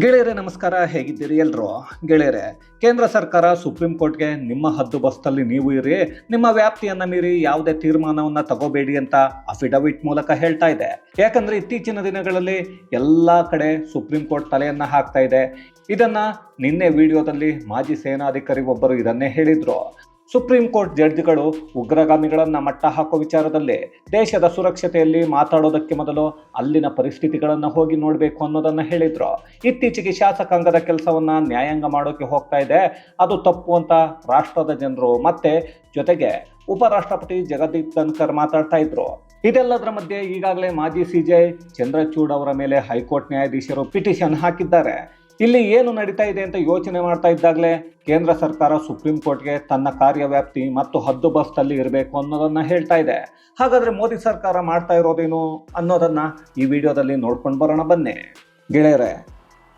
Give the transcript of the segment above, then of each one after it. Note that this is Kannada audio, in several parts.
ಗೆಳೆಯರೆ, ನಮಸ್ಕಾರ. ಹೇಗಿದ್ದೀರಿ ಎಲ್ರು? ಗೆಳೆಯರೆ, ಕೇಂದ್ರ ಸರ್ಕಾರ ಸುಪ್ರೀಂ ಕೋರ್ಟ್ಗೆ ನಿಮ್ಮ ಹದ್ದು ಬಸ್ತಲ್ಲಿ ನೀವು ಇರಿ, ನಿಮ್ಮ ವ್ಯಾಪ್ತಿಯನ್ನ ಮೀರಿ ಯಾವುದೇ ತೀರ್ಮಾನವನ್ನ ತಗೋಬೇಡಿ ಅಂತ ಅಫಿಡವಿಟ್ ಮೂಲಕ ಹೇಳ್ತಾ ಇದೆ. ಯಾಕಂದ್ರೆ ಇತ್ತೀಚಿನ ದಿನಗಳಲ್ಲಿ ಎಲ್ಲ ಕಡೆ ಸುಪ್ರೀಂ ಕೋರ್ಟ್ ತಲೆಯನ್ನ ಹಾಕ್ತಾ ಇದೆ. ಇದನ್ನ ನಿನ್ನೆ ವಿಡಿಯೋದಲ್ಲಿ ಮಾಜಿ ಸೇನಾಧಿಕಾರಿ ಒಬ್ಬರು ಇದನ್ನೇ ಹೇಳಿದ್ರು. ಸುಪ್ರೀಂ ಕೋರ್ಟ್ ಜಡ್ಜ್ಗಳು ಉಗ್ರಗಾಮಿಗಳನ್ನು ಮಟ್ಟ ಹಾಕೋ ವಿಚಾರದಲ್ಲಿ ದೇಶದ ಸುರಕ್ಷತೆಯಲ್ಲಿ ಮಾತಾಡೋದಕ್ಕೆ ಮೊದಲು ಅಲ್ಲಿನ ಪರಿಸ್ಥಿತಿಗಳನ್ನು ಹೋಗಿ ನೋಡಬೇಕು ಅನ್ನೋದನ್ನು ಹೇಳಿದ್ರು. ಇತ್ತೀಚೆಗೆ ಶಾಸಕಾಂಗದ ಕೆಲಸವನ್ನು ನ್ಯಾಯಾಂಗ ಮಾಡೋಕೆ ಹೋಗ್ತಾ ಇದೆ. ಅದು ತಪ್ಪು ಅಂತ ರಾಷ್ಟ್ರದ ಜನರು ಮತ್ತೆ ಜೊತೆಗೆ ಉಪರಾಷ್ಟ್ರಪತಿ ಜಗದೀಪ್ ಧನ್ಕರ್ ಮಾತಾಡ್ತಾ ಇದ್ರು. ಇದೆಲ್ಲದರ ಮಧ್ಯೆ ಈಗಾಗಲೇ ಮಾಜಿ ಸಿಜೆ ಚಂದ್ರಚೂಡ್ ಅವರ ಮೇಲೆ ಹೈಕೋರ್ಟ್ ನ್ಯಾಯಾಧೀಶರು ಪಿಟಿಷನ್ ಹಾಕಿದ್ದಾರೆ. ಇಲ್ಲಿ ಏನು ನಡೀತಾ ಇದೆ ಅಂತ ಯೋಚನೆ ಮಾಡ್ತಾ ಇದ್ದಾಗಲೇ ಕೇಂದ್ರ ಸರ್ಕಾರ ಸುಪ್ರೀಂ ಕೋರ್ಟ್ಗೆ ತನ್ನ ಕಾರ್ಯವ್ಯಾಪ್ತಿ ಮತ್ತು ಹದ್ದು ಬಸ್ತಲ್ಲಿ ಇರಬೇಕು ಅನ್ನೋದನ್ನ ಹೇಳ್ತಾ ಇದೆ. ಹಾಗಾದ್ರೆ ಮೋದಿ ಸರ್ಕಾರ ಮಾಡ್ತಾ ಇರೋದೇನು ಅನ್ನೋದನ್ನ ಈ ವಿಡಿಯೋದಲ್ಲಿ ನೋಡ್ಕೊಂಡು ಬರೋಣ ಬನ್ನಿ. ಗೆಳೆಯರೆ,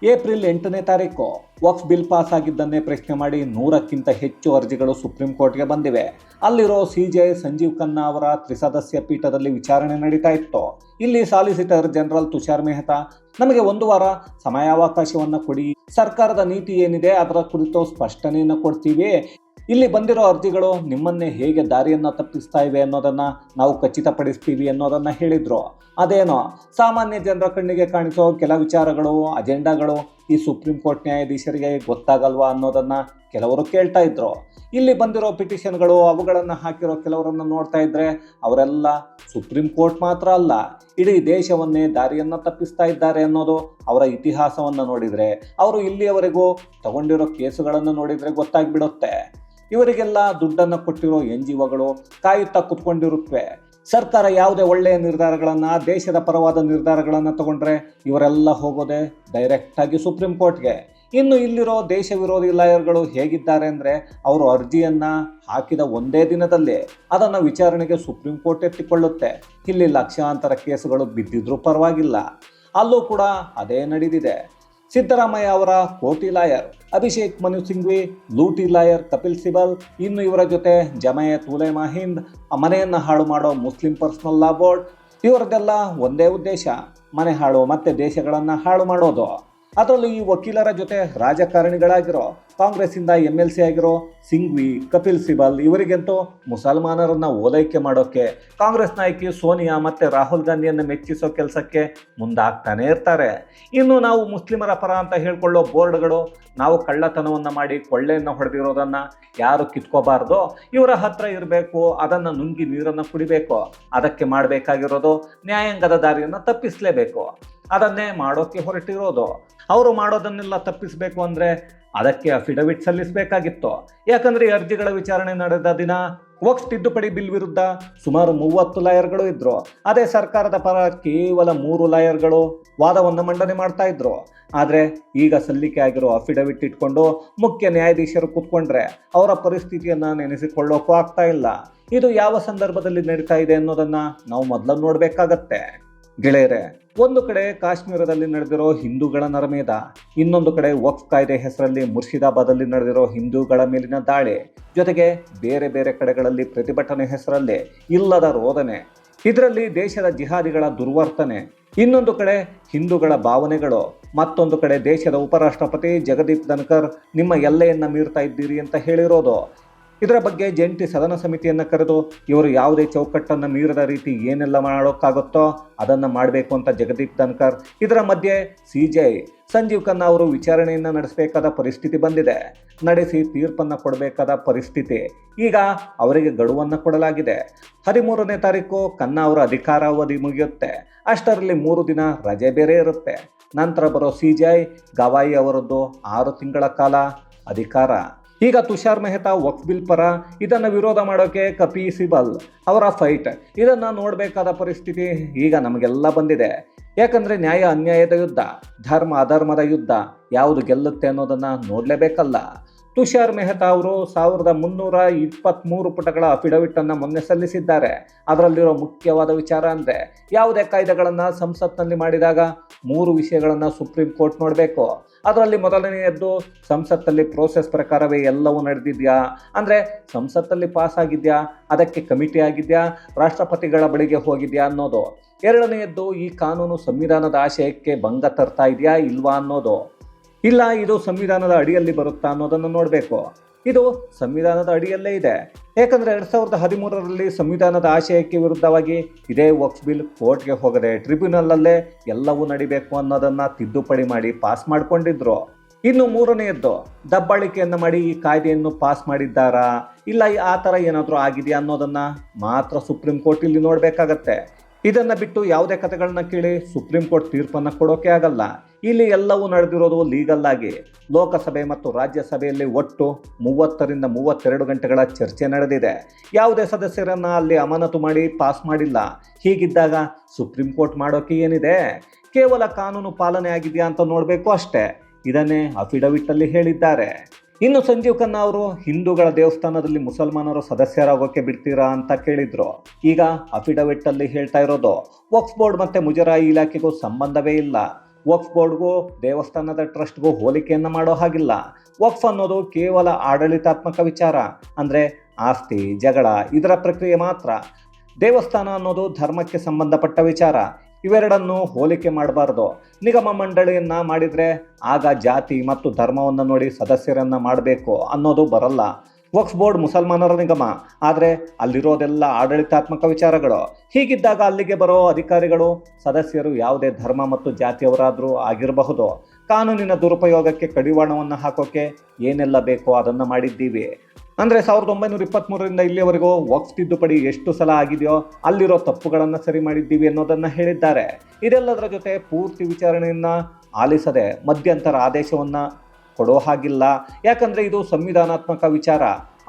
ಏಪ್ರಿಲ್ ಎಂಟನೇ ತಾರೀಕು ವಕ್ಫ್ ಬಿಲ್ ಪಾಸ್ ಆಗಿದ್ದನ್ನೇ ಪ್ರಶ್ನೆ ಮಾಡಿ ನೂರಕ್ಕಿಂತ ಹೆಚ್ಚು ಅರ್ಜಿಗಳು ಸುಪ್ರೀಂ ಕೋರ್ಟ್ಗೆ ಬಂದಿವೆ. ಅಲ್ಲಿರೋ ಸಿಜೆಐ ಸಂಜೀವ್ ಖನ್ನಾ ಅವರ ತ್ರಿಸದಸ್ಯ ಪೀಠದಲ್ಲಿ ವಿಚಾರಣೆ ನಡೀತಾ ಇತ್ತು. ಇಲ್ಲಿ ಸಾಲಿಸಿಟರ್ ಜನರಲ್ ತುಷಾರ್ ಮೆಹ್ತಾ ನಮಗೆ ಒಂದು ವಾರ ಸಮಯಾವಕಾಶವನ್ನು ಕೊಡಿ. ಸರ್ಕಾರದ ನೀತಿ ಏನಿದೆ ಅದರ ಕುರಿತು ಸ್ಪಷ್ಟನೆಯನ್ನು ಕೊಡ್ತೀವಿ. ಇಲ್ಲಿ ಬಂದಿರೋ ಅರ್ಜಿಗಳು ನಿಮ್ಮನ್ನೇ ಹೇಗೆ ದಾರಿಯನ್ನು ತಪ್ಪಿಸ್ತಾ ಇವೆ ಅನ್ನೋದನ್ನ ನಾವು ಖಚಿತಪಡಿಸ್ತೀವಿ ಅನ್ನೋದನ್ನ ಹೇಳಿದ್ರು. ಅದೇನೋ, ಸಾಮಾನ್ಯ ಜನರ ಕಣ್ಣಿಗೆ ಕಾಣಿಸೋ ಕೆಲ ವಿಚಾರಗಳು, ಅಜೆಂಡಾಗಳು ಈ ಸುಪ್ರೀಂ ಕೋರ್ಟ್ ನ್ಯಾಯಾಧೀಶರಿಗೆ ಗೊತ್ತಾಗಲ್ವಾ ಅನ್ನೋದನ್ನ ಕೆಲವರು ಕೇಳ್ತಾ ಇದ್ರು. ಇಲ್ಲಿ ಬಂದಿರೋ ಪಿಟಿಷನ್ಗಳು ಅವುಗಳನ್ನು ಹಾಕಿರೋ ಕೆಲವರನ್ನ ನೋಡ್ತಾ ಇದ್ರೆ ಅವರೆಲ್ಲ ಸುಪ್ರೀಂ ಕೋರ್ಟ್ ಮಾತ್ರ ಅಲ್ಲ, ಇಡೀ ದೇಶವನ್ನೇ ದಾರಿಯನ್ನು ತಪ್ಪಿಸ್ತಾ ಇದ್ದಾರೆ ಅನ್ನೋದು ಅವರ ಇತಿಹಾಸವನ್ನು ನೋಡಿದರೆ, ಅವರು ಇಲ್ಲಿಯವರೆಗೂ ತಗೊಂಡಿರೋ ಕೇಸುಗಳನ್ನು ನೋಡಿದರೆ ಗೊತ್ತಾಗ್ಬಿಡುತ್ತೆ. ಇವರಿಗೆಲ್ಲ ದುಡ್ಡನ್ನು ಕೊಟ್ಟಿರೋ ಎನ್ ಜಿ ಒಗಳು ಕಾಯುತ್ತಾ ಕುತ್ಕೊಂಡಿರುತ್ತವೆ ಸರ್ಕಾರ ಯಾವುದೇ ಒಳ್ಳೆಯ ನಿರ್ಧಾರಗಳನ್ನು, ದೇಶದ ಪರವಾದ ನಿರ್ಧಾರಗಳನ್ನು ತಗೊಂಡ್ರೆ ಇವರೆಲ್ಲ ಹೋಗೋದೆ ಡೈರೆಕ್ಟಾಗಿ ಸುಪ್ರೀಂ ಕೋರ್ಟ್ಗೆ ಇನ್ನು ಇಲ್ಲಿರೋ ದೇಶ ವಿರೋಧಿ ಲಾಯರ್ಗಳು ಹೇಗಿದ್ದಾರೆ ಅಂದರೆ ಅವರು ಅರ್ಜಿಯನ್ನು ಹಾಕಿದ ಒಂದೇ ದಿನದಲ್ಲಿ ಅದನ್ನು ವಿಚಾರಣೆಗೆ ಸುಪ್ರೀಂ ಕೋರ್ಟ್ ಎತ್ತಿಕೊಳ್ಳುತ್ತೆ. ಇಲ್ಲಿ ಲಕ್ಷಾಂತರ ಕೇಸುಗಳು ಬಿದ್ದಿದ್ರೂ ಪರವಾಗಿಲ್ಲ. ಅಲ್ಲೂ ಕೂಡ ಅದೇ ನಡೆದಿದೆ. ಸಿದ್ದರಾಮಯ್ಯ ಅವರ ಕೋಟಿ ಲಾಯರ್, ಅಭಿಷೇಕ್ ಮನು ಸಿಂಘ್ವಿ, ಲೂಟಿ ಲಾಯರ್ ಕಪಿಲ್ ಸಿಬಲ್, ಇನ್ನು ಇವರ ಜೊತೆ ಜಮಾಯತ್ ಉಲೇಮಾ ಹಿಂದ್ ಮನೆಯನ್ನು ಹಾಳು ಮಾಡೋ ಮುಸ್ಲಿಂ ಪರ್ಸನಲ್ ಲಾ ಬೋರ್ಡ್ ಇವರದೆಲ್ಲ ಒಂದೇ ಉದ್ದೇಶ, ಮನೆ ಹಾಳು ಮತ್ತೆ ದೇಶಗಳನ್ನು ಹಾಳು ಮಾಡೋದು. ಅದರಲ್ಲೂ ಈ ವಕೀಲರ ಜೊತೆ ರಾಜಕಾರಣಿಗಳಾಗಿರೋ ಕಾಂಗ್ರೆಸ್ಸಿಂದ ಎಂ ಎಲ್ ಸಿ ಆಗಿರೋ ಸಿಂಘ್ವಿ ಕಪಿಲ್ ಸಿಬಲ್ ಇವರಿಗಂತೂ ಮುಸಲ್ಮಾನರನ್ನ ಓಲೈಕೆ ಮಾಡೋಕೆ ಕಾಂಗ್ರೆಸ್ ನಾಯಕಿ ಸೋನಿಯಾ ಮತ್ತೆ ರಾಹುಲ್ ಗಾಂಧಿಯನ್ನು ಮೆಚ್ಚಿಸೋ ಕೆಲಸಕ್ಕೆ ಮುಂದಾಗ್ತಾನೆ ಇರ್ತಾರೆ. ಇನ್ನು ನಾವು ಮುಸ್ಲಿಮರ ಪರ ಅಂತ ಹೇಳ್ಕೊಳ್ಳೋ ಬೋರ್ಡ್ಗಳು ನಾವು ಕಳ್ಳತನವನ್ನು ಮಾಡಿ ಕೊಳ್ಳೆಯನ್ನು ಹೊಡೆದಿರೋದನ್ನ ಯಾರು ಕಿತ್ಕೋಬಾರ್ದು ಇವರ ಹತ್ರ ಇರಬೇಕು, ಅದನ್ನು ನುಂಗಿ ನೀರನ್ನು ಕುಡಿಬೇಕು, ಅದಕ್ಕೆ ಮಾಡಬೇಕಾಗಿರೋದು ನ್ಯಾಯಾಂಗದ ದಾರಿಯನ್ನು ತಪ್ಪಿಸಲೇಬೇಕು. ಅದನ್ನೇ ಮಾಡೋಕ್ಕೆ ಹೊರಟಿರೋದು. ಅವರು ಮಾಡೋದನ್ನೆಲ್ಲ ತಪ್ಪಿಸಬೇಕು ಅಂದರೆ ಅದಕ್ಕೆ ಅಫಿಡವಿಟ್ ಸಲ್ಲಿಸಬೇಕಾಗಿತ್ತು. ಯಾಕಂದರೆ ಈ ಅರ್ಜಿಗಳ ವಿಚಾರಣೆ ನಡೆದ ದಿನ ವಕ್ಫ್ ತಿದ್ದುಪಡಿ ಬಿಲ್ ವಿರುದ್ಧ ಸುಮಾರು ಮೂವತ್ತು ಲಾಯರ್ಗಳು ಇದ್ದರು ಅದೇ ಸರ್ಕಾರದ ಪರ ಕೇವಲ ಮೂರು ಲಾಯರ್ಗಳು ವಾದವನ್ನು ಮಂಡನೆ ಮಾಡ್ತಾ ಇದ್ರು. ಆದರೆ ಈಗ ಸಲ್ಲಿಕೆ ಆಗಿರೋ ಅಫಿಡವಿಟ್ ಇಟ್ಕೊಂಡು ಮುಖ್ಯ ನ್ಯಾಯಾಧೀಶರು ಕೂತ್ಕೊಂಡ್ರೆ ಅವರ ಪರಿಸ್ಥಿತಿಯನ್ನು ನೆನೆಸಿಕೊಳ್ಳೋಕ್ಕೂ ಆಗ್ತಾ ಇಲ್ಲ. ಇದು ಯಾವ ಸಂದರ್ಭದಲ್ಲಿ ನಡೀತಾ ಇದೆ ಅನ್ನೋದನ್ನು ನಾವು ಮೊದಲು ನೋಡಬೇಕಾಗತ್ತೆ. ಗೆಳೆಯರೆ, ಒಂದು ಕಡೆ ಕಾಶ್ಮೀರದಲ್ಲಿ ನಡೆದಿರೋ ಹಿಂದೂಗಳ ನರಮೇಧ, ಇನ್ನೊಂದು ಕಡೆ ವಕ್ಫ್ ಕಾಯ್ದೆ ಹೆಸರಲ್ಲಿ ಮುರ್ಷಿದಾಬಾದಲ್ಲಿ ನಡೆದಿರೋ ಹಿಂದೂಗಳ ಮೇಲಿನ ದಾಳಿ, ಜೊತೆಗೆ ಬೇರೆ ಬೇರೆ ಕಡೆಗಳಲ್ಲಿ ಪ್ರತಿಭಟನೆ ಹೆಸರಲ್ಲಿ ಇಲ್ಲದ ರೋದನೆ. ಇದರಲ್ಲಿ ದೇಶದ ಜಿಹಾದಿಗಳ ದುರ್ವರ್ತನೆ, ಇನ್ನೊಂದು ಕಡೆ ಹಿಂದೂಗಳ ಭಾವನೆಗಳು, ಮತ್ತೊಂದು ಕಡೆ ದೇಶದ ಉಪರಾಷ್ಟ್ರಪತಿ ಜಗದೀಪ್ ಧನ್ಕರ್, ನಿಮ್ಮ ಎಲ್ಲೆಯನ್ನ ಮೀರ್ತಾ ಇದ್ದೀರಿ ಅಂತ ಹೇಳಿರೋದು ಇದರ ಬಗ್ಗೆ ಜಂಟಿ ಸದನ ಸಮಿತಿಯನ್ನು ಕರೆದು ಇವರು ಯಾವುದೇ ಚೌಕಟ್ಟನ್ನು ಮೀರದ ರೀತಿ ಏನೆಲ್ಲ ಮಾಡೋಕ್ಕಾಗುತ್ತೋ ಅದನ್ನು ಮಾಡಬೇಕು ಅಂತ ಜಗದೀಪ್ ಧನ್ಕರ್. ಇದರ ಮಧ್ಯೆ ಸಿ ಜೆ ಸಂಜೀವ್ ಖನ್ನಾ ಅವರು ವಿಚಾರಣೆಯನ್ನು ನಡೆಸಬೇಕಾದ ಪರಿಸ್ಥಿತಿ ಬಂದಿದೆ. ನಡೆಸಿ ತೀರ್ಪನ್ನು ಕೊಡಬೇಕಾದ ಪರಿಸ್ಥಿತಿ. ಈಗ ಅವರಿಗೆ ಗಡುವನ್ನು ಕೊಡಲಾಗಿದೆ. ಹದಿಮೂರನೇ ತಾರೀಕು ಖನ್ನಾ ಅವರ ಅಧಿಕಾರಾವಧಿ ಮುಗಿಯುತ್ತೆ. ಅಷ್ಟರಲ್ಲಿ ಮೂರು ದಿನ ರಜೆ ಬೇರೆ ಇರುತ್ತೆ. ನಂತರ ಬರೋ ಸಿ ಜೆ ಗವಾಯಿ ಅವರದ್ದು ಆರು ತಿಂಗಳ ಕಾಲ ಅಧಿಕಾರ. ಈಗ ತುಷಾರ್ ಮೆಹ್ತಾ ವಕ್ಫ್ ಬಿಲ್ ಪರ ಇದನ್ನು ವಿರೋಧ ಮಾಡೋಕೆ ಕಪಿ ಸಿಬಲ್ ಅವರ ಫೈಟ್ ಇದನ್ನು ನೋಡಬೇಕಾದ ಪರಿಸ್ಥಿತಿ ಈಗ ನಮಗೆಲ್ಲ ಬಂದಿದೆ. ಯಾಕಂದರೆ ನ್ಯಾಯ ಅನ್ಯಾಯದ ಯುದ್ಧ, ಧರ್ಮ ಅಧರ್ಮದ ಯುದ್ಧ, ಯಾವುದು ಗೆಲ್ಲುತ್ತೆ ಅನ್ನೋದನ್ನು ನೋಡಲೇಬೇಕಲ್ಲ. ತುಷಾರ್ ಮೆಹ್ತಾ ಅವರು ಸಾವಿರದ ಮುನ್ನೂರ ಇಪ್ಪತ್ತ್ಮೂರು ಪುಟಗಳ ಅಫಿಡವಿಟನ್ನು ಮೊನ್ನೆ ಸಲ್ಲಿಸಿದ್ದಾರೆ. ಅದರಲ್ಲಿರೋ ಮುಖ್ಯವಾದ ವಿಚಾರ ಅಂದರೆ ಯಾವುದೇ ಕಾಯ್ದೆಗಳನ್ನು ಸಂಸತ್ನಲ್ಲಿ ಮಾಡಿದಾಗ ಮೂರು ವಿಷಯಗಳನ್ನು ಸುಪ್ರೀಂ ಕೋರ್ಟ್ ನೋಡಬೇಕು. ಅದರಲ್ಲಿ ಮೊದಲನೆಯದ್ದು ಸಂಸತ್ತಲ್ಲಿ ಪ್ರೋಸೆಸ್ ಪ್ರಕಾರವೇ ಎಲ್ಲವೂ ನಡೆದಿದೆಯಾ? ಅಂದರೆ ಸಂಸತ್ತಲ್ಲಿ ಪಾಸ್ ಆಗಿದೆಯಾ? ಅದಕ್ಕೆ ಕಮಿಟಿ ಆಗಿದೆಯಾ? ರಾಷ್ಟ್ರಪತಿಗಳ ಬಳಿಗೆ ಹೋಗಿದೆಯಾ ಅನ್ನೋದು. ಎರಡನೆಯದ್ದು ಈ ಕಾನೂನು ಸಂವಿಧಾನದ ಆಶಯಕ್ಕೆ ಭಂಗ ತರ್ತಾ ಇದೆಯಾ ಇಲ್ವಾ ಅನ್ನೋದು. ಇಲ್ಲ, ಇದು ಸಂವಿಧಾನದ ಅಡಿಯಲ್ಲಿ ಬರುತ್ತಾ ಅನ್ನೋದನ್ನು ನೋಡಬೇಕು. ಇದು ಸಂವಿಧಾನದ ಅಡಿಯಲ್ಲೇ ಇದೆ. ಏಕೆಂದರೆ ಎರಡ್ ಸಾವಿರದ ಹದಿಮೂರರಲ್ಲಿ ಸಂವಿಧಾನದ ಆಶಯಕ್ಕೆ ವಿರುದ್ಧವಾಗಿ ಇದೇ ವಕ್ಸ್ ಬಿಲ್ ಕೋರ್ಟ್ಗೆ ಹೋಗದೆ ಟ್ರಿಬ್ಯುನಲ್ ಅಲ್ಲೇ ಎಲ್ಲವೂ ನಡಿಬೇಕು ಅನ್ನೋದನ್ನ ತಿದ್ದುಪಡಿ ಮಾಡಿ ಪಾಸ್ ಮಾಡ್ಕೊಂಡಿದ್ರು. ಇನ್ನು ಮೂರನೆಯದ್ದು, ದಬ್ಬಾಳಿಕೆಯನ್ನು ಮಾಡಿ ಈ ಕಾಯ್ದೆಯನ್ನು ಪಾಸ್ ಮಾಡಿದ್ದಾರಾ? ಇಲ್ಲ ಆ ಥರ ಏನಾದರೂ ಆಗಿದೆಯಾ ಅನ್ನೋದನ್ನ ಮಾತ್ರ ಸುಪ್ರೀಂ ಕೋರ್ಟ್ ಇಲ್ಲಿ ನೋಡಬೇಕಾಗತ್ತೆ. ಇದನ್ನ ಬಿಟ್ಟು ಯಾವುದೇ ಕಥೆಗಳನ್ನ ಕೇಳಿ ಸುಪ್ರೀಂ ಕೋರ್ಟ್ ತೀರ್ಪನ್ನು ಕೊಡೋಕೆ ಆಗಲ್ಲ. ಇಲ್ಲಿ ಎಲ್ಲವೂ ನಡೆದಿರೋದು ಲೀಗಲ್ ಆಗಿ. ಲೋಕಸಭೆ ಮತ್ತು ರಾಜ್ಯಸಭೆಯಲ್ಲಿ ಒಟ್ಟು ಮೂವತ್ತರಿಂದ ಮೂವತ್ತೆರಡು ಗಂಟೆಗಳ ಚರ್ಚೆ ನಡೆದಿದೆ. ಯಾವುದೇ ಸದಸ್ಯರನ್ನ ಅಲ್ಲಿ ಅಮಾನತು ಮಾಡಿ ಪಾಸ್ ಮಾಡಿಲ್ಲ. ಹೀಗಿದ್ದಾಗ ಸುಪ್ರೀಂ ಕೋರ್ಟ್ ಮಾಡೋಕೆ ಏನಿದೆ? ಕೇವಲ ಕಾನೂನು ಪಾಲನೆ ಆಗಿದೆಯಾ ಅಂತ ನೋಡಬೇಕು ಅಷ್ಟೇ. ಇದನ್ನೇ ಅಫಿಡವಿಟ್ ಅಲ್ಲಿ ಹೇಳಿದ್ದಾರೆ. ಇನ್ನು ಸಂಜೀವ್ ಖನ್ನಾ ಅವರು ಹಿಂದೂಗಳ ದೇವಸ್ಥಾನದಲ್ಲಿ ಮುಸಲ್ಮಾನರು ಸದಸ್ಯರಾಗೋಕೆ ಬಿಡ್ತೀರಾ ಅಂತ ಕೇಳಿದ್ರು. ಈಗ ಅಫಿಡವಿಟ್ ಅಲ್ಲಿ ಹೇಳ್ತಾ ಇರೋದು ವಕ್ಸ್ ಬೋರ್ಡ್ ಮತ್ತೆ ಮುಜರಾಯಿ ಇಲಾಖೆಗೂ ಸಂಬಂಧವೇ ಇಲ್ಲ. ವಕ್ಫ್ ಬೋರ್ಡ್ಗೂ ದೇವಸ್ಥಾನದ ಟ್ರಸ್ಟ್ಗೂ ಹೋಲಿಕೆಯನ್ನು ಮಾಡೋ ಹಾಗಿಲ್ಲ. ವಕ್ಫ್ ಅನ್ನೋದು ಕೇವಲ ಆಡಳಿತಾತ್ಮಕ ವಿಚಾರ, ಅಂದ್ರೆ ಆಸ್ತಿ, ಜಗಳ, ಇದರ ಪ್ರಕ್ರಿಯೆ ಮಾತ್ರ. ದೇವಸ್ಥಾನ ಅನ್ನೋದು ಧರ್ಮಕ್ಕೆ ಸಂಬಂಧಪಟ್ಟ ವಿಚಾರ. ಇವೆರಡನ್ನು ಹೋಲಿಕೆ ಮಾಡಬಾರ್ದು. ನಿಗಮ ಮಂಡಳಿಯನ್ನ ಮಾಡಿದರೆ ಆಗ ಜಾತಿ ಮತ್ತು ಧರ್ಮವನ್ನು ನೋಡಿ ಸದಸ್ಯರನ್ನ ಮಾಡಬೇಕು ಅನ್ನೋದು ಬರಲ್ಲ. ವಕ್ಸ್ ಬೋರ್ಡ್ ಮುಸಲ್ಮಾನರ ನಿಗಮ. ಆದರೆ ಅಲ್ಲಿರೋದೆಲ್ಲ ಆಡಳಿತಾತ್ಮಕ ವಿಚಾರಗಳು. ಹೀಗಿದ್ದಾಗ ಅಲ್ಲಿಗೆ ಬರೋ ಅಧಿಕಾರಿಗಳು, ಸದಸ್ಯರು ಯಾವುದೇ ಧರ್ಮ ಮತ್ತು ಜಾತಿಯವರಾದರೂ ಆಗಿರಬಹುದು. ಕಾನೂನಿನ ದುರುಪಯೋಗಕ್ಕೆ ಕಡಿವಾಣವನ್ನು ಹಾಕೋಕೆ ಏನೆಲ್ಲ ಬೇಕೋ ಅದನ್ನು ಮಾಡಿದ್ದೀವಿ. ಅಂದರೆ ಸಾವಿರದ ಒಂಬೈನೂರ ಇಪ್ಪತ್ತ್ಮೂರರಿಂದ ಇಲ್ಲಿಯವರೆಗೂ ವಕ್ಫ್ ತಿದ್ದುಪಡಿ ಎಷ್ಟು ಸಲ ಆಗಿದೆಯೋ ಅಲ್ಲಿರೋ ತಪ್ಪುಗಳನ್ನು ಸರಿ ಮಾಡಿದ್ದೀವಿ ಅನ್ನೋದನ್ನು ಹೇಳಿದ್ದಾರೆ. ಇದೆಲ್ಲದರ ಜೊತೆ ಪೂರ್ತಿ ವಿಚಾರಣೆಯನ್ನು ಆಲಿಸದೆ ಮಧ್ಯಂತರ ಆದೇಶವನ್ನು ಕೊಡೋ ಹಾಗಿಲ್ಲ. ಯಾಕಂದರೆ ಇದು ಸಂವಿಧಾನಾತ್ಮಕ ವಿಚಾರ.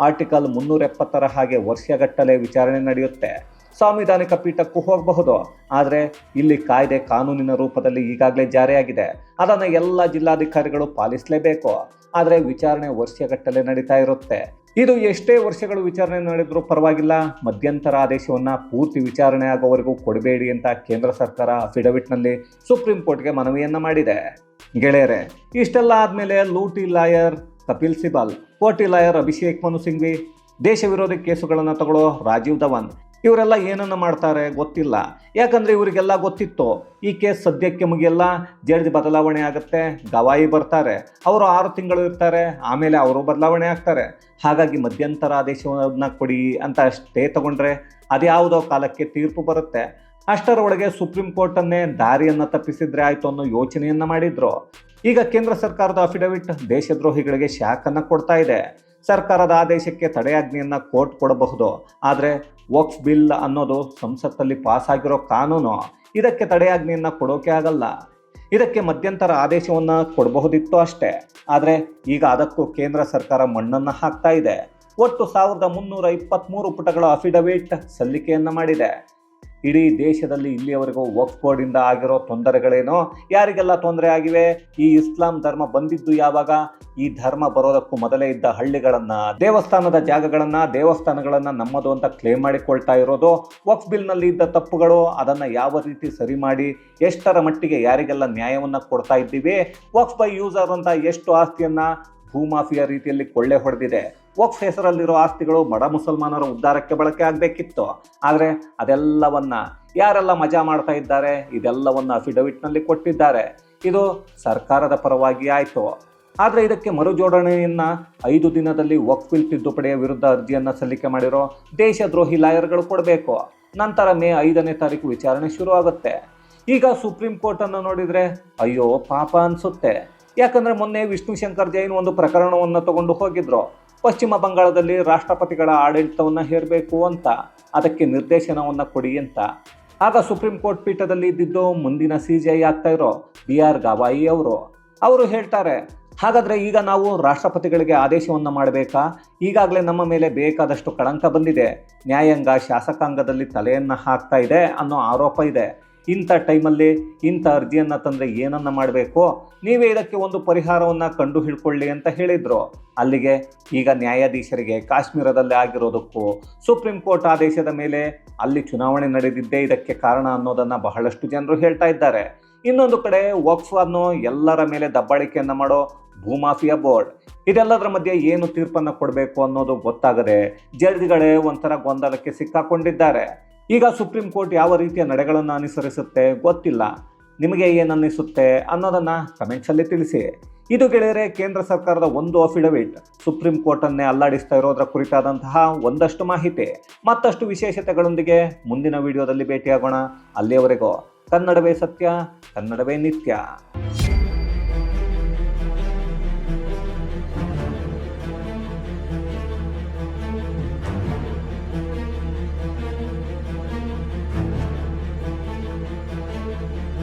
ಆರ್ಟಿಕಲ್ ಮುನ್ನೂರ ಎಪ್ಪತ್ತರ ಹಾಗೆ ವರ್ಷಗಟ್ಟಲೆ ವಿಚಾರಣೆ ನಡೆಯುತ್ತೆ. ಸಾಂವಿಧಾನಿಕ ಪೀಠಕ್ಕೂ ಹೋಗಬಹುದು. ಆದರೆ ಇಲ್ಲಿ ಕಾಯ್ದೆ ಕಾನೂನಿನ ರೂಪದಲ್ಲಿ ಈಗಾಗಲೇ ಜಾರಿಯಾಗಿದೆ. ಅದನ್ನು ಎಲ್ಲ ಜಿಲ್ಲಾಧಿಕಾರಿಗಳು ಪಾಲಿಸಲೇಬೇಕು. ಆದರೆ ವಿಚಾರಣೆ ವರ್ಷಗಟ್ಟಲೆ ನಡೀತಾ ಇರುತ್ತೆ. ಇದು ಎಷ್ಟೇ ವರ್ಷಗಳು ವಿಚಾರಣೆ ನಡೆದರೂ ಪರವಾಗಿಲ್ಲ. ಮಧ್ಯಂತರ ಆದೇಶವನ್ನು ಪೂರ್ತಿ ವಿಚಾರಣೆ ಆಗೋವರೆಗೂ ಕೊಡಬೇಡಿ ಅಂತ ಕೇಂದ್ರ ಸರ್ಕಾರ ಅಫಿಡವಿಟ್ನಲ್ಲಿ ಸುಪ್ರೀಂ ಕೋರ್ಟ್ಗೆ ಮನವಿಯನ್ನ ಮಾಡಿದೆ. ಗೆಳೆಯರೆ, ಇಷ್ಟೆಲ್ಲ ಆದಮೇಲೆ ಲೂಟಿ ಲಾಯರ್ ಕಪಿಲ್ ಸಿಬಾಲ್, ಕೋಟಿ ಲಾಯರ್ ಅಭಿಷೇಕ್ ಮನು ಸಿಂಘ್ವಿ, ದೇಶ ವಿರೋಧಿ ಕೇಸುಗಳನ್ನು ತಗೊಳ್ಳೋ ರಾಜೀವ್ ಧವನ್ ಇವರೆಲ್ಲ ಏನನ್ನ ಮಾಡ್ತಾರೆ ಗೊತ್ತಿಲ್ಲ. ಯಾಕಂದರೆ ಇವರಿಗೆಲ್ಲ ಗೊತ್ತಿತ್ತು. ಈ ಕೇಸ್ ಸದ್ಯಕ್ಕೆ ಮುಗಿಯಲ್ಲ, ಜಡ್ಜ್ ಬದಲಾವಣೆ ಆಗುತ್ತೆ, ಗವಾಯಿ ಬರ್ತಾರೆ. ಅವರು ಆರು ತಿಂಗಳು ಇರ್ತಾರೆ, ಆಮೇಲೆ ಅವರು ಬದಲಾವಣೆ ಆಗ್ತಾರೆ. ಹಾಗಾಗಿ ಮಧ್ಯಂತರ ಆದೇಶವನ್ನ ಕೊಡಿ ಅಂತ ಸ್ಟೇ ತಗೊಂಡ್ರೆ ಅದ್ಯಾವುದೋ ಕಾಲಕ್ಕೆ ತೀರ್ಪು ಬರುತ್ತೆ. ಅಷ್ಟರೊಳಗೆ ಸುಪ್ರೀಂ ಕೋರ್ಟನ್ನೇ ದಾರಿಯನ್ನು ತಪ್ಪಿಸಿದ್ರೆ ಆಯಿತು ಅನ್ನೋ ಯೋಚನೆಯನ್ನು ಮಾಡಿದ್ರು. ಈಗ ಕೇಂದ್ರ ಸರ್ಕಾರದ ಅಫಿಡವಿಟ್ ದೇಶದ್ರೋಹಿಗಳಿಗೆ ಶಾಖನ್ನು ಕೊಡ್ತಾ ಇದೆ. ಸರ್ಕಾರದ ಆದೇಶಕ್ಕೆ ತಡೆಯಾಜ್ಞೆಯನ್ನ ಕೋರ್ಟ್ ಕೊಡಬಹುದು. ಆದರೆ ವಕ್ಫ್ ಬಿಲ್ ಅನ್ನೋದು ಸಂಸತ್ತಲ್ಲಿ ಪಾಸ್ ಆಗಿರೋ ಕಾನೂನು ಇದಕ್ಕೆ ತಡೆಯಾಜ್ಞೆಯನ್ನ ಕೊಡೋಕೆ ಆಗಲ್ಲ. ಇದಕ್ಕೆ ಮಧ್ಯಂತರ ಆದೇಶವನ್ನ ಕೊಡಬಹುದಿತ್ತು ಅಷ್ಟೇ. ಆದರೆ ಈಗ ಅದಕ್ಕೂ ಕೇಂದ್ರ ಸರ್ಕಾರ ಮಣ್ಣನ್ನು ಹಾಕ್ತಾ ಇದೆ. ಒಟ್ಟು ಸಾವಿರದ ಮುನ್ನೂರ ಇಪ್ಪತ್ತ್ಮೂರು ಪುಟಗಳ ಅಫಿಡವಿಟ್ ಸಲ್ಲಿಕೆಯನ್ನು ಮಾಡಿದೆ. ಇಡೀ ದೇಶದಲ್ಲಿ ಇಲ್ಲಿಯವರೆಗೂ ವಕ್ಫ್ ಬೋರ್ಡಿಂದ ಆಗಿರೋ ತೊಂದರೆಗಳೇನೋ, ಯಾರಿಗೆಲ್ಲ ತೊಂದರೆ ಆಗಿವೆ? ಈ ಇಸ್ಲಾಂ ಧರ್ಮ ಬಂದಿದ್ದು ಯಾವಾಗ? ಈ ಧರ್ಮ ಬರೋದಕ್ಕೂ ಮೊದಲೇ ಇದ್ದ ಹಳ್ಳಿಗಳನ್ನ, ದೇವಸ್ಥಾನದ ಜಾಗಗಳನ್ನ, ದೇವಸ್ಥಾನಗಳನ್ನ ನಮ್ಮದು ಅಂತ ಕ್ಲೇಮ್ ಮಾಡಿಕೊಳ್ತಾ ಇರೋದು ವಕ್ಫ್ ಬಿಲ್ನಲ್ಲಿ ಇದ್ದ ತಪ್ಪುಗಳು, ಅದನ್ನ ಯಾವ ರೀತಿ ಸರಿ ಮಾಡಿ, ಎಷ್ಟರ ಮಟ್ಟಿಗೆ ಯಾರಿಗೆಲ್ಲ ನ್ಯಾಯವನ್ನ ಕೊಡ್ತಾ ಇದ್ದೀವಿ ವಕ್ಫ್ ಬೈ ಯೂಸರ್ ಅಂತ ಎಷ್ಟು ಆಸ್ತಿಯನ್ನ ಭೂಮಾಫಿಯಾ ರೀತಿಯಲ್ಲಿ ಕೊಳ್ಳೆ ಹೊಡೆದಿದೆ. ವಕ್ಫ್ ಹೆಸರಲ್ಲಿರೋ ಆಸ್ತಿಗಳು ಬಡ ಮುಸಲ್ಮಾನರ ಉದ್ಧಾರಕ್ಕೆ ಬಳಕೆ ಆಗಬೇಕಿತ್ತು. ಆದರೆ ಅದೆಲ್ಲವನ್ನ ಯಾರೆಲ್ಲ ಮಜಾ ಮಾಡ್ತಾ ಇದ್ದಾರೆ? ಇದೆಲ್ಲವನ್ನು ಅಫಿಡವಿಟ್ನಲ್ಲಿ ಕೊಟ್ಟಿದ್ದಾರೆ. ಇದು ಸರ್ಕಾರದ ಪರವಾಗಿ ಆಯಿತು. ಆದರೆ ಇದಕ್ಕೆ ಮರುಜೋಡಣೆಯನ್ನು ಐದು ದಿನದಲ್ಲಿ ವಕ್ಫಿಲ್ ತಿದ್ದುಪಡಿಯ ವಿರುದ್ಧ ಅರ್ಜಿಯನ್ನು ಸಲ್ಲಿಕೆ ಮಾಡಿರೋ ದೇಶದ್ರೋಹಿ ಲಾಯರ್ಗಳು ಕೊಡಬೇಕು. ನಂತರ ಮೇ ಐದನೇ ತಾರೀಕು ವಿಚಾರಣೆ ಶುರು ಆಗುತ್ತೆ ಈಗ ಸುಪ್ರೀಂ ಕೋರ್ಟನ್ನು ನೋಡಿದ್ರೆ ಅಯ್ಯೋ ಪಾಪ ಅನ್ಸುತ್ತೆ. ಯಾಕಂದ್ರೆ ಮೊನ್ನೆ ವಿಷ್ಣು ಶಂಕರ್ ಜೈನ್ ಒಂದು ಪ್ರಕರಣವನ್ನು ತಗೊಂಡು ಹೋಗಿದ್ರು. ಪಶ್ಚಿಮ ಬಂಗಾಳದಲ್ಲಿ ರಾಷ್ಟ್ರಪತಿಗಳ ಆಡಳಿತವನ್ನು ಹೇರಬೇಕು ಅಂತ, ಅದಕ್ಕೆ ನಿರ್ದೇಶನವನ್ನು ಕೊಡಿ ಅಂತ. ಆಗ ಸುಪ್ರೀಂ ಕೋರ್ಟ್ ಪೀಠದಲ್ಲಿ ಇದ್ದಿದ್ದು ಮುಂದಿನ ಸಿ ಜಿ ಐ ಆಗ್ತಾ ಇರೋ ಬಿ ಆರ್ ಗವಾಯಿ ಅವರು. ಅವರು ಹೇಳ್ತಾರೆ, ಹಾಗಾದರೆ ಈಗ ನಾವು ರಾಷ್ಟ್ರಪತಿಗಳಿಗೆ ಆದೇಶವನ್ನು ಮಾಡಬೇಕಾ? ಈಗಾಗಲೇ ನಮ್ಮ ಮೇಲೆ ಬೇಕಾದಷ್ಟು ಕಳಂಕ ಬಂದಿದೆ. ನ್ಯಾಯಾಂಗ ಶಾಸಕಾಂಗದಲ್ಲಿ ತಲೆಯನ್ನು ಹಾಕ್ತಾ ಇದೆ ಅನ್ನೋ ಆರೋಪ ಇದೆ. ಇಂಥ ಟೈಮಲ್ಲಿ ಇಂಥ ಅರ್ಜಿಯನ್ನು ತಂದರೆ ಏನನ್ನು ಮಾಡಬೇಕು? ನೀವೇ ಇದಕ್ಕೆ ಒಂದು ಪರಿಹಾರವನ್ನು ಕಂಡು ಹಿಡ್ಕೊಳ್ಳಿ ಅಂತ ಹೇಳಿದರು. ಅಲ್ಲಿಗೆ ಈಗ ನ್ಯಾಯಾಧೀಶರಿಗೆ ಕಾಶ್ಮೀರದಲ್ಲಿ ಆಗಿರೋದಕ್ಕೂ ಸುಪ್ರೀಂ ಕೋರ್ಟ್ ಆದೇಶದ ಮೇಲೆ ಅಲ್ಲಿ ಚುನಾವಣೆ ನಡೆದಿದ್ದೇ ಇದಕ್ಕೆ ಕಾರಣ ಅನ್ನೋದನ್ನು ಬಹಳಷ್ಟು ಜನರು ಹೇಳ್ತಾ ಇದ್ದಾರೆ. ಇನ್ನೊಂದು ಕಡೆ ವಕ್ಫ್ ಅನ್ನೋ ಎಲ್ಲರ ಮೇಲೆ ದಬ್ಬಾಳಿಕೆಯನ್ನು ಮಾಡೋ ಭೂಮಾಫಿಯಾ ಬೋರ್ಡ್. ಇದೆಲ್ಲದರ ಮಧ್ಯೆ ಏನು ತೀರ್ಪನ್ನು ಕೊಡಬೇಕು ಅನ್ನೋದು ಗೊತ್ತಾಗದೆ ಜಡ್ಜ್ಗಳೇ ಒಂಥರ ಗೊಂದಲಕ್ಕೆ ಸಿಕ್ಕಾಕೊಂಡಿದ್ದಾರೆ. ಈಗ ಸುಪ್ರೀಂ ಕೋರ್ಟ್ ಯಾವ ರೀತಿಯ ನಡೆಗಳನ್ನು ಅನುಸರಿಸುತ್ತೆ ಗೊತ್ತಿಲ್ಲ. ನಿಮಗೆ ಏನು ಅನ್ನಿಸುತ್ತೆ ಅನ್ನೋದನ್ನು ಕಮೆಂಟ್ಸಲ್ಲಿ ತಿಳಿಸಿ. ಇದು ಗೆಳೆಯರೆ, ಕೇಂದ್ರ ಸರ್ಕಾರದ ಒಂದು ಅಫಿಡವಿಟ್ ಸುಪ್ರೀಂ ಕೋರ್ಟನ್ನೇ ಅಲ್ಲಾಡಿಸ್ತಾ ಇರೋದರ ಕುರಿತಾದಂತಹ ಒಂದಷ್ಟು ಮಾಹಿತಿ. ಮತ್ತಷ್ಟು ವಿಶೇಷತೆಗಳೊಂದಿಗೆ ಮುಂದಿನ ವಿಡಿಯೋದಲ್ಲಿ ಭೇಟಿಯಾಗೋಣ. ಅಲ್ಲಿಯವರೆಗೂ ಕನ್ನಡವೇ ಸತ್ಯ, ಕನ್ನಡವೇ ನಿತ್ಯ.